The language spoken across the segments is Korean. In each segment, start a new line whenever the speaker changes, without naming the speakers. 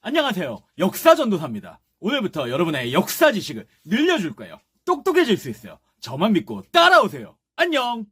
안녕하세요. 역사 전도사입니다. 오늘부터 여러분의 역사 지식을 늘려줄 거예요. 똑똑해질 수 있어요. 저만 믿고 따라오세요. 안녕!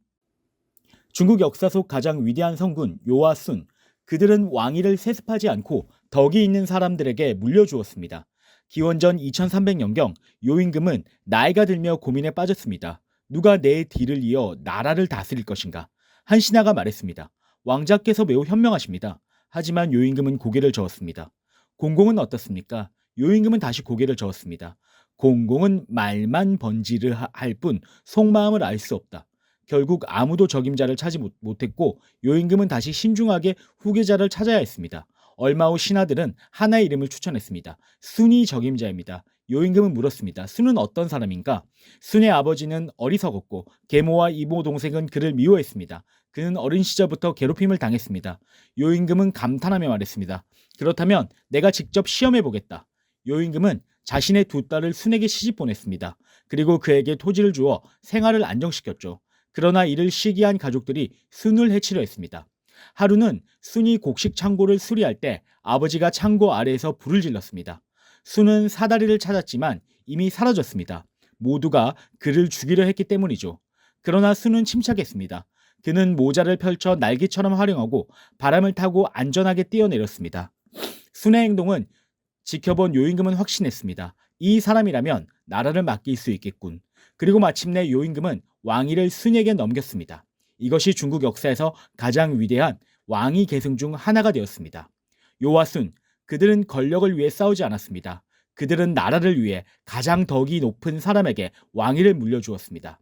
중국 역사 속 가장 위대한 성군 요아순. 그들은 왕위를 세습하지 않고 덕이 있는 사람들에게 물려주었습니다. 기원전 2300년경 요임금은 나이가 들며 고민에 빠졌습니다. 누가 내 뒤를 이어 나라를 다스릴 것인가? 한 신하가 말했습니다. 왕자께서 매우 현명하십니다. 하지만 요임금은 고개를 저었습니다. 공공은 어떻습니까? 요임금은 다시 고개를 저었습니다. 공공은 말만 번지르 할뿐 속마음을 알 수 없다. 결국 아무도 적임자를 찾지 못- 못했고 요임금은 다시 신중하게 후계자를 찾아야 했습니다. 얼마 후 신하들은 하나의 이름을 추천했습니다. 순이 적임자입니다. 요임금은 물었습니다. 순은 어떤 사람인가? 순의 아버지는 어리석었고 계모와 이모 동생은 그를 미워했습니다. 그는 어린 시절부터 괴롭힘을 당했습니다. 요임금은 감탄하며 말했습니다. 그렇다면 내가 직접 시험해 보겠다. 요임금은 자신의 두 딸을 순에게 시집 보냈습니다. 그리고 그에게 토지를 주어 생활을 안정시켰죠. 그러나 이를 시기한 가족들이 순을 해치려 했습니다. 하루는 순이 곡식 창고를 수리할 때 아버지가 창고 아래에서 불을 질렀습니다. 순은 사다리를 찾았지만 이미 사라졌습니다. 모두가 그를 죽이려 했기 때문이죠. 그러나 순은 침착했습니다. 그는 모자를 펼쳐 날개처럼 활용하고 바람을 타고 안전하게 뛰어내렸습니다. 순의 행동은 지켜본 요임금은 확신했습니다. 이 사람이라면 나라를 맡길 수 있겠군. 그리고 마침내 요임금은 왕위를 순에게 넘겼습니다. 이것이 중국 역사에서 가장 위대한 왕위 계승 중 하나가 되었습니다. 요와 순, 그들은 권력을 위해 싸우지 않았습니다. 그들은 나라를 위해 가장 덕이 높은 사람에게 왕위를 물려주었습니다.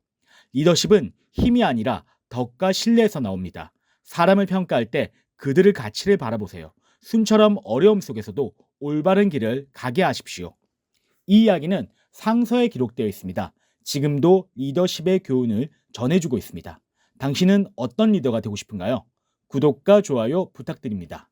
리더십은 힘이 아니라 덕과 신뢰에서 나옵니다. 사람을 평가할 때 그들의 가치를 바라보세요. 순처럼 어려움 속에서도 올바른 길을 가게 하십시오. 이 이야기는 상서에 기록되어 있습니다. 지금도 리더십의 교훈을 전해주고 있습니다. 당신은 어떤 리더가 되고 싶은가요? 구독과 좋아요 부탁드립니다.